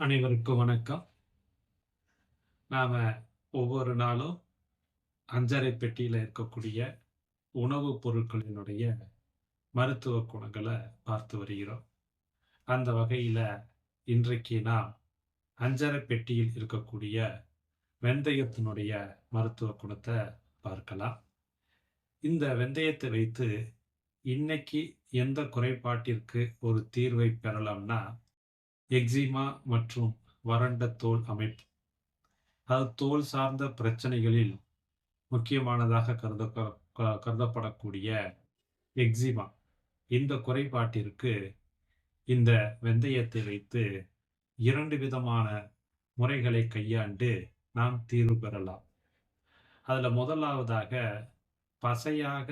அனைவருக்கும் வணக்கம். நாம ஒவ்வொரு நாளும் அஞ்சரை பெட்டியில இருக்கக்கூடிய உணவுப் பொருட்களினுடைய மருத்துவ குணங்களை பார்த்து வருகிறோம். அந்த வகையில இன்றைக்கு நாம் அஞ்சரை பெட்டியில் இருக்கக்கூடிய வெந்தயத்தினுடைய மருத்துவ குணத்தை பார்க்கலாம். இந்த வெந்தயத்தை வைத்து இன்னைக்கு எந்த குறைபாட்டிற்கு ஒரு தீர்வை பெறலாம்னா, எக்ஸிமா மற்றும் வறண்ட தோல் அமைப்பு. அதாவது தோல் சார்ந்த பிரச்சனைகளில் முக்கியமானதாக கருத கருதப்படக்கூடிய எக்ஸிமா. இந்த குறைபாட்டிற்கு இந்த வெந்தயத்தை வைத்து இரண்டு விதமான முறைகளை கையாண்டு நாம் தீர்வு பெறலாம். அதில் முதலாவதாக பசையாக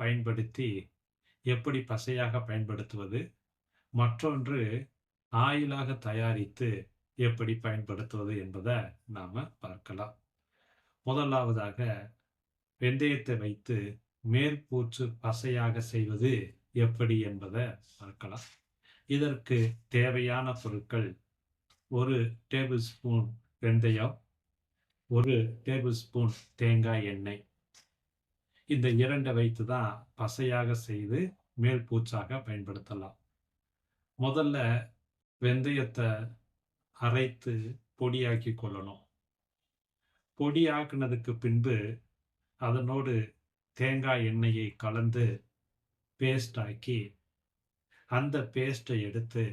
பயன்படுத்தி எப்படி பசையாக பயன்படுத்துவது? மற்றொன்று ஆயிலாக தயாரித்து எப்படி பயன்படுத்துவது என்பதை நாம் பார்க்கலாம். முதலாவதாக வெந்தயத்தை வைத்து மேற்பூச்சு பசையாக செய்வது எப்படி என்பதை பார்க்கலாம். இதற்கு தேவையான பொருட்கள் ஒரு டேபிள் ஸ்பூன் வெந்தயம், ஒரு டேபிள் ஸ்பூன் தேங்காய் எண்ணெய். இந்த இரண்டை வைத்து தான் பசையாக செய்து மேல் பூச்சாக பயன்படுத்தலாம். முதல்ல வெந்தயத்தை அரைத்து பொடியாக்கி கொள்ளணும். பொடியாக்குனதுக்கு பின்பு அதனோடு தேங்காய் எண்ணெயை கலந்து பேஸ்ட் ஆக்கி, அந்த பேஸ்ட்டை எடுத்து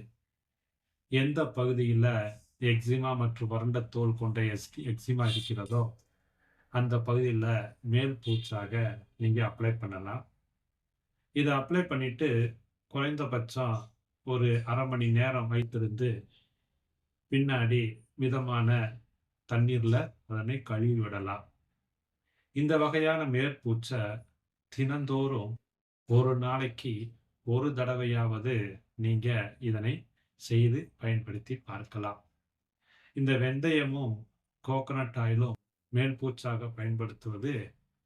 எந்த பகுதியில் எக்ஸிமா மற்றும் வறண்ட தோல் கொண்ட எஸ் எக்ஸிமா இருக்கிறதோ, அந்த பகுதியில் மேல் பூச்சாக நீங்கள் அப்ளை பண்ணலாம். இதை அப்ளை பண்ணிவிட்டு குறைந்தபட்சம் ஒரு அரை மணி நேரம் வைத்திருந்து, பின்னாடி மிதமான தண்ணீர்ல அதனை கழுவி விடலாம். இந்த வகையான மேற்பூச்சை தினந்தோறும் ஒரு நாளைக்கு ஒரு தடவையாவது நீங்கள் இதனை செய்து பயன்படுத்தி பார்க்கலாம். இந்த வெந்தயமும், கோகனட் ஆயிலும் மேல்பூச்சாக பயன்படுத்துவது,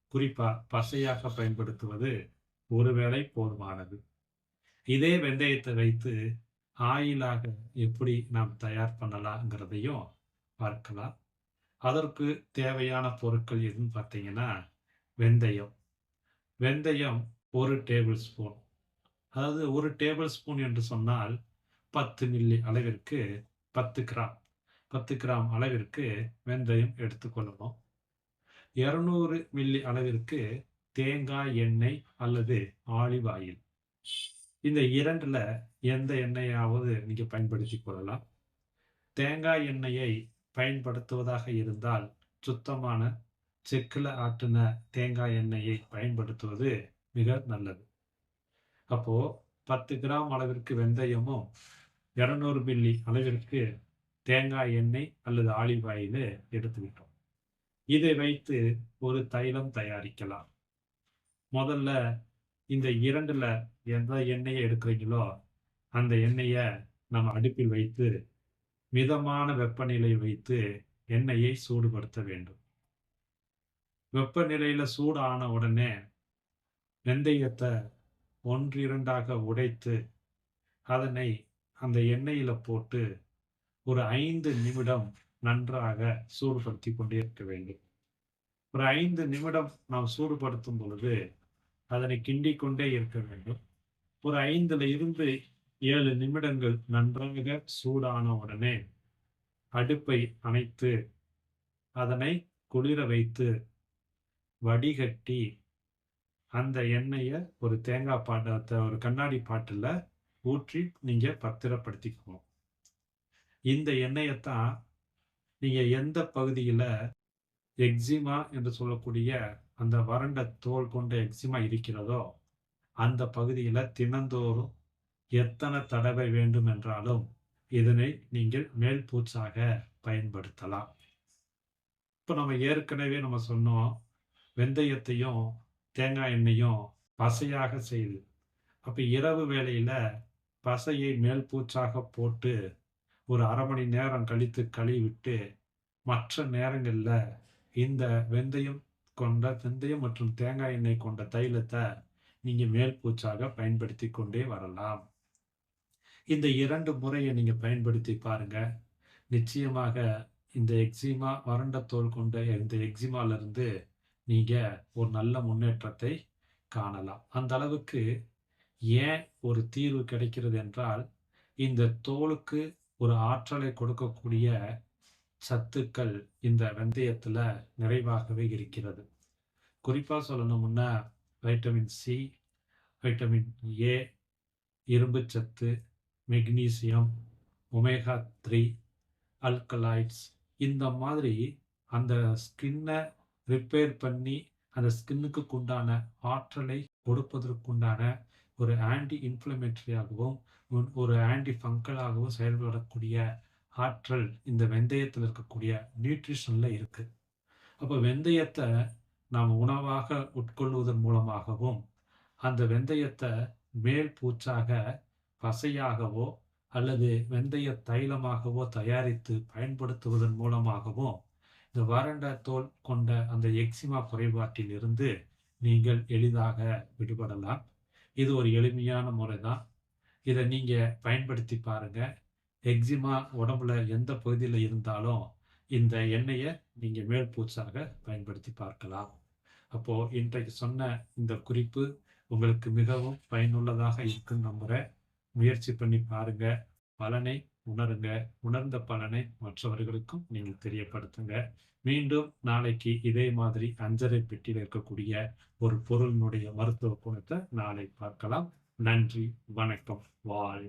குறிப்பாக பசையாக பயன்படுத்துவது ஒருவேளை போதுமானது. இதே வெந்தயத்தை வைத்து ஆயிலாக எப்படி நாம் தயார் பண்ணலாங்கிறதையும் பார்க்கலாம். அதற்கு தேவையான பொருட்கள் எதுன்னு பார்த்தீங்கன்னா, வெந்தயம். வெந்தயம் ஒரு டேபிள் ஸ்பூன். அதாவது ஒரு டேபிள் ஸ்பூன் என்று சொன்னால் 10 மில்லி அளவிற்கு 10 கிராம் 10 கிராம் அளவிற்கு வெந்தயம் எடுத்துக்கொள்ளணும். 200 மில்லி அளவிற்கு தேங்காய் எண்ணெய் அல்லது ஆலிவ் ஆயில். இந்த இரண்டில் எந்த எண்ணெயாவது நீங்கள் பயன்படுத்திக் கொள்ளலாம். தேங்காய் எண்ணெயை பயன்படுத்துவதாக இருந்தால், சுத்தமான செக்குல ஆட்டின தேங்காய் எண்ணெயை பயன்படுத்துவது மிக நல்லது. அப்போது பத்து கிராம் அளவிற்கு வெந்தயமும், 200 மில்லி அளவிற்கு தேங்காய் எண்ணெய் அல்லது ஆலிவ் ஆயில் எடுத்துக்கிட்டோம். இதை வைத்து ஒரு தைலம் தயாரிக்கலாம். முதல்ல இந்த இரண்டுல எந்த எண்ணெயை எடுக்கிறீங்களோ, அந்த எண்ணெயை நம்ம அடுப்பில் வைத்து, மிதமான வெப்பநிலை வைத்து எண்ணெயை சூடுபடுத்த வேண்டும். வெப்பநிலையில சூடு ஆன உடனே, வெந்தயத்தை ஒன்றிரண்டாக உடைத்து, அதனை அந்த எண்ணெயில போட்டு ஒரு ஐந்து நிமிடம் நன்றாக சூடுபடுத்தி கொண்டே இருக்க வேண்டும். ஒரு ஐந்து நிமிடம் நாம் சூடுபடுத்தும் பொழுது, அதனை கிண்டிக்கொண்டே இருக்க வேண்டும். ஒரு ஐந்துல இருந்து ஏழு நிமிடங்கள் நன்றாக சூடான உடனே, அடுப்பை அணைத்து, அதனை குளிர வைத்து, வடிகட்டி, அந்த எண்ணெயை ஒரு தேங்காய் பாட்டத்தை ஒரு கண்ணாடி பாட்டில் ஊற்றி நீங்கள் பத்திரப்படுத்திக்கணும். இந்த எண்ணெயத்தான் நீங்கள் எந்த பகுதியில் எக்ஸிமா என்று சொல்லக்கூடிய அந்த வறண்ட தோல் கொண்ட எக்ஸிமா இருக்கிறதோ, அந்த பகுதியில் தினந்தோறும் எத்தனை தடவை வேண்டும் என்றாலும் இதனை நீங்கள் மேல் பூச்சாக பயன்படுத்தலாம். இப்போ நம்ம ஏற்கனவே நம்ம சொன்னோம், வெந்தயத்தையும், தேங்காய் எண்ணெயும் பசையாக செய்து, அப்போ இரவு வேளையில் பசையை மேல் பூச்சாக போட்டு, ஒரு அரை மணி நேரம் கழித்து கழுவிவிட்டு, மற்ற நேரங்களில் இந்த வெந்தயம் கொண்ட வெந்தயம் மற்றும் தேங்காய் எண்ணெய் கொண்ட தைலத்தை நீங்கள் மேல் பூச்சாக பயன்படுத்தி கொண்டே வரலாம். இந்த இரண்டு முறையை நீங்கள் பயன்படுத்தி பாருங்க. நிச்சயமாக இந்த எக்ஸிமா வறண்ட தோல் கொண்ட இந்த எக்ஸிமாலிருந்து நீங்கள் ஒரு நல்ல முன்னேற்றத்தை காணலாம் அந்த அளவுக்கு ஏன் ஒரு தீர்வு கிடைக்கிறது என்றால் இந்த தோலுக்கு ஒரு ஆற்றலை கொடுக்கக்கூடிய சத்துக்கள் இந்த வெந்தயத்தில் நிறைவாகவே இருக்கிறது. குறிப்பாக சொல்லணும்னா வைட்டமின் சி வைட்டமின் ஏ இரும்பு சத்து மெக்னீசியம் ஒமேகா த்ரீ அல்கலாய்ட்ஸ் இந்த மாதிரி அந்த ஸ்கின்னை ரிப்பேர் பண்ணி அந்த ஸ்கின்னுக்கு உண்டான ஆற்றலை கொடுப்பதற்குண்டான ஒரு ஆன்டி இன்ஃப்ளமேட்டரியாகவும் ஒரு ஆன்டி ஃபங்கலாகவும் செயல்படக்கூடிய ஆற்றல் இந்த வெந்தயத்தில் இருக்கக்கூடிய நியூட்ரிஷனில் இருக்குது அப்போ வெந்தயத்தை நாம் உணவாக உட்கொள்வதன் மூலமாகவும் அந்த வெந்தயத்தை மேல் பூச்சாக பசையாகவோ அல்லது வெந்தய தைலமாகவோ தயாரித்து பயன்படுத்துவதன் மூலமாகவும் இந்த வறண்ட தோல் கொண்ட அந்த எக்ஸிமா குறைபாட்டில் இருந்து நீங்கள் எளிதாக விடுபடலாம். இது ஒரு எளிமையான முறை தான் இதை நீங்கள் பயன்படுத்தி பாருங்கள் எக்ஸிமா உடம்புல எந்த பகுதியில் இருந்தாலும் இந்த எண்ணெயை நீங்கள் மேல் பூச்சாக பயன்படுத்தி பார்க்கலாம். அப்போது இன்றைக்கு சொன்ன இந்த குறிப்பு உங்களுக்கு மிகவும் பயனுள்ளதாக இருக்கும் நம்புகிறேன் முயற்சி பண்ணி பாருங்க. பலனை உணருங்க. உணர்ந்த பலனை மற்றவர்களுக்கும் நீங்கள் தெரியப்படுத்துங்க. மீண்டும் நாளைக்கு இதே மாதிரி அஞ்சரை பெட்டியில் இருக்கக்கூடிய ஒரு பொருளினுடைய மருத்துவ குணத்தை நாளை பார்க்கலாம். நன்றி. வணக்கம். வாழ்